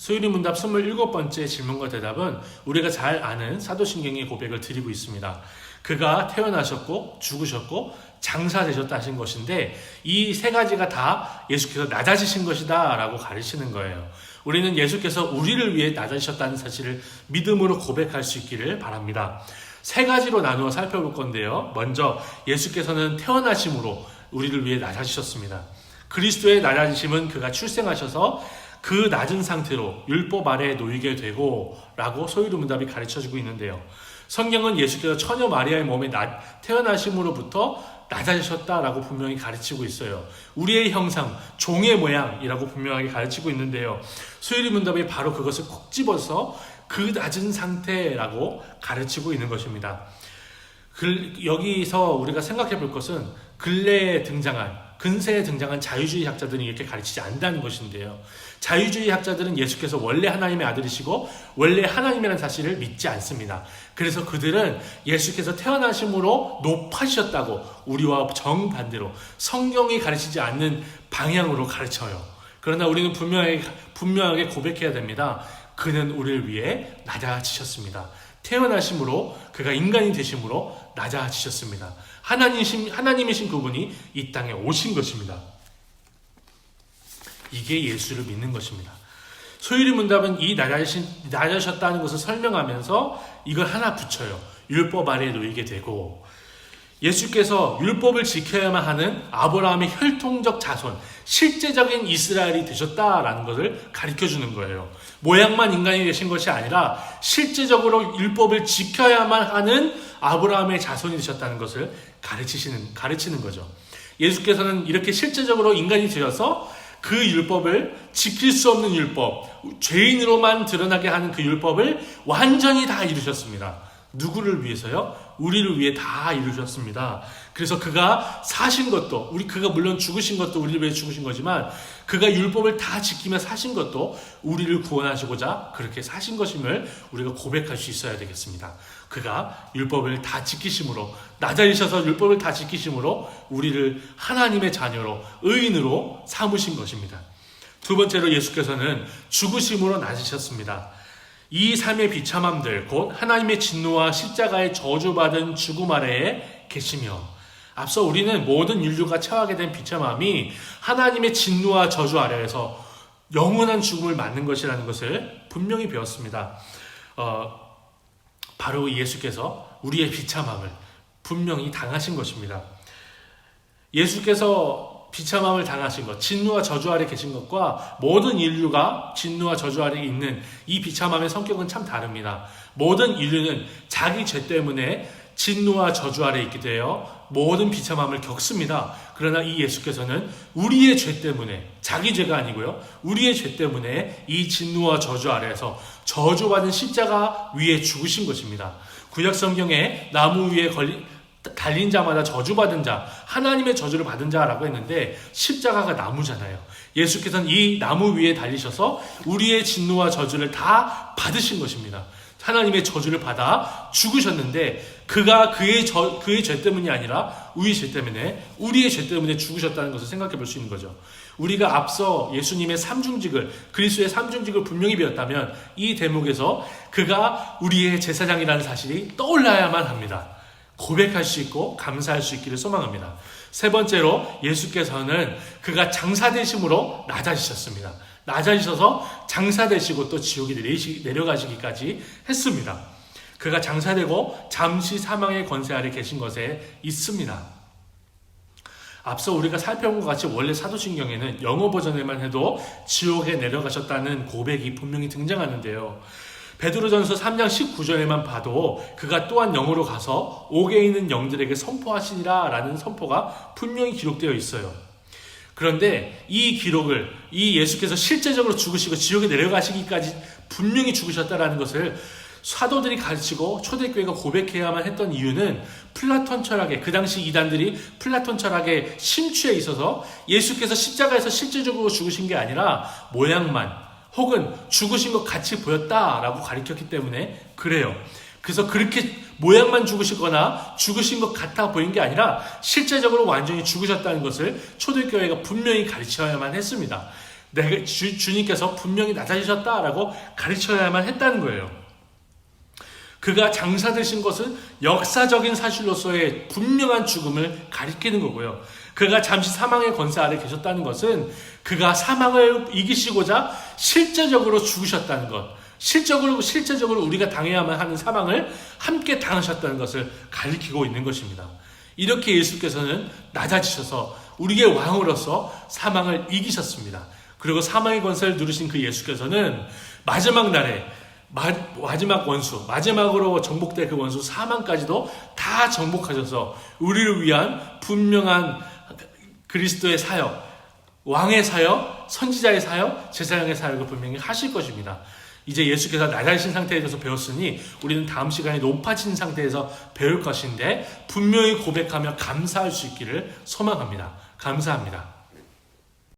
소유리 문답 27번째 질문과 대답은 우리가 잘 아는 사도신경의 고백을 드리고 있습니다. 그가 태어나셨고 죽으셨고 장사되셨다 하신 것인데 이 세 가지가 다 예수께서 낮아지신 것이다 라고 가르치는 거예요. 우리는 예수께서 우리를 위해 낮아지셨다는 사실을 믿음으로 고백할 수 있기를 바랍니다. 세 가지로 나누어 살펴볼 건데요. 먼저 예수께서는 태어나심으로 우리를 위해 낮아지셨습니다. 그리스도의 낮아지심은 그가 출생하셔서 그 낮은 상태로 율법 아래에 놓이게 되고 라고 소유리 문답이 가르쳐주고 있는데요. 성경은 예수께서 처녀 마리아의 몸에 나- 태어나심으로부터 낮아지셨다라고 분명히 가르치고 있어요. 우리의 형상, 종의 모양이라고 분명하게 가르치고 있는데요. 소유리 문답이 바로 그것을 콕 집어서 그 낮은 상태라고 가르치고 있는 것입니다. 글- 여기서 우리가 생각해 볼 것은 근래에 등장한 근세에 등장한 자유주의 학자들은 이렇게 가르치지 않는다는 것인데요. 자유주의 학자들은 예수께서 원래 하나님의 아들이시고 원래 하나님이라는 사실을 믿지 않습니다. 그래서 그들은 예수께서 태어나심으로 높아지셨다고 우리와 정반대로 성경이 가르치지 않는 방향으로 가르쳐요. 그러나 우리는 분명하게, 분명하게 고백해야 됩니다. 그는 우리를 위해 낮아지셨습니다. 태어나심으로 그가 인간이 되심으로 낮아지셨습니다. 하나님이신, 하나님이신 그분이 이 땅에 오신 것입니다. 이게 예수를 믿는 것입니다. 소유리 문답은 이 낮아신, 낮아셨다는 것을 설명하면서 이걸 하나 붙여요. 율법 아래에 놓이게 되고 예수께서 율법을 지켜야만 하는 아브라함의 혈통적 자손, 실제적인 이스라엘이 되셨다라는 것을 가르쳐 주는 거예요. 모양만 인간이 되신 것이 아니라 실제적으로 율법을 지켜야만 하는 아브라함의 자손이 되셨다는 것을 가르치시는 가르치는 거죠. 예수께서는 이렇게 실제적으로 인간이 되어서 그 율법을 지킬 수 없는 율법, 죄인으로만 드러나게 하는 그 율법을 완전히 다 이루셨습니다. 누구를 위해서요? 우리를 위해 다 이루셨습니다. 그래서 그가 사신 것도, 우리 그가 물론 죽으신 것도 우리를 위해 죽으신 거지만 그가 율법을 다 지키며 사신 것도 우리를 구원하시고자 그렇게 사신 것임을 우리가 고백할 수 있어야 되겠습니다. 그가 율법을 다 지키심으로 낮아지셔서 율법을 다 지키심으로 우리를 하나님의 자녀로 의인으로 삼으신 것입니다. 두 번째로 예수께서는 죽으심으로 낮으셨습니다. 이 삶의 비참함들 곧 하나님의 진노와 십자가의 저주받은 죽음 아래에 계시며 앞서 우리는 모든 인류가 처하게 된 비참함이 하나님의 진노와 저주 아래에서 영원한 죽음을 맞는 것이라는 것을 분명히 배웠습니다. 어, 바로 예수께서 우리의 비참함을 분명히 당하신 것입니다. 예수께서 비참함을 당하신 것, 진노와 저주 아래 계신 것과 모든 인류가 진노와 저주 아래 있는 이 비참함의 성격은 참 다릅니다. 모든 인류는 자기 죄 때문에 진노와 저주 아래 있게 되어 모든 비참함을 겪습니다. 그러나 이 예수께서는 우리의 죄 때문에 자기 죄가 아니고요. 우리의 죄 때문에 이 진노와 저주 아래에서 저주받은 십자가 위에 죽으신 것입니다. 구약 성경에 나무 위에 걸린 달린 자마다 저주받은 자, 하나님의 저주를 받은 자라고 했는데 십자가가 나무잖아요. 예수께서는 이 나무 위에 달리셔서 우리의 진노와 저주를 다 받으신 것입니다. 하나님의 저주를 받아 죽으셨는데 그가 그의 저, 그의 죄 때문이 아니라 우리의 죄 때문에 우리의 죄 때문에 죽으셨다는 것을 생각해 볼 수 있는 거죠. 우리가 앞서 예수님의 삼중직을 그리스도의 삼중직을 분명히 배웠다면 이 대목에서 그가 우리의 제사장이라는 사실이 떠올라야만 합니다. 고백할 수 있고 감사할 수 있기를 소망합니다. 세 번째로 예수께서는 그가 장사 되심으로 낮아지셨습니다. 낮아지셔서 장사 되시고 또 지옥에 내려가시기까지 했습니다. 그가 장사되고 잠시 사망의 권세 아래 계신 것에 있습니다. 앞서 우리가 살펴본 것 같이 원래 사도신경에는 영어 버전에만 해도 지옥에 내려가셨다는 고백이 분명히 등장하는데요. 베드로전서 3장 19절에만 봐도 그가 또한 영으로 가서 옥에 있는 영들에게 선포하시니라 라는 선포가 분명히 기록되어 있어요. 그런데 이 기록을 이 예수께서 실제적으로 죽으시고 지옥에 내려가시기까지 분명히 죽으셨다라는 것을 사도들이 가르치고 초대교회가 고백해야만 했던 이유는 플라톤 철학에 그 당시 이단들이 플라톤 철학에 심취해 있어서 예수께서 십자가에서 실제적으로 죽으신 게 아니라 모양만 혹은 죽으신 것 같이 보였다라고 가르쳤기 때문에 그래요. 그래서 그렇게 모양만 죽으시거나 죽으신 것 같아 보인 게 아니라 실제적으로 완전히 죽으셨다는 것을 초대교회가 분명히 가르쳐야만 했습니다. 내가 주, 주님께서 분명히 낮아지셨다라고 가르쳐야만 했다는 거예요. 그가 장사되신 것은 역사적인 사실로서의 분명한 죽음을 가리키는 거고요. 그가 잠시 사망의 권세 아래 계셨다는 것은 그가 사망을 이기시고자 실제적으로 죽으셨다는 것, 실적으로 실제적으로 우리가 당해야만 하는 사망을 함께 당하셨다는 것을 가리키고 있는 것입니다. 이렇게 예수께서는 낮아지셔서 우리의 왕으로서 사망을 이기셨습니다. 그리고 사망의 권세를 누르신 그 예수께서는 마지막 날에 마, 마지막 원수, 마지막으로 정복될 그 원수 사망까지도 다 정복하셔서 우리를 위한 분명한 그리스도의 사역, 왕의 사역, 선지자의 사역, 제사장의 사역을 분명히 하실 것입니다. 이제 예수께서 낮아지신 상태에 대해서 배웠으니 우리는 다음 시간에 높아진 상태에서 배울 것인데 분명히 고백하며 감사할 수 있기를 소망합니다. 감사합니다.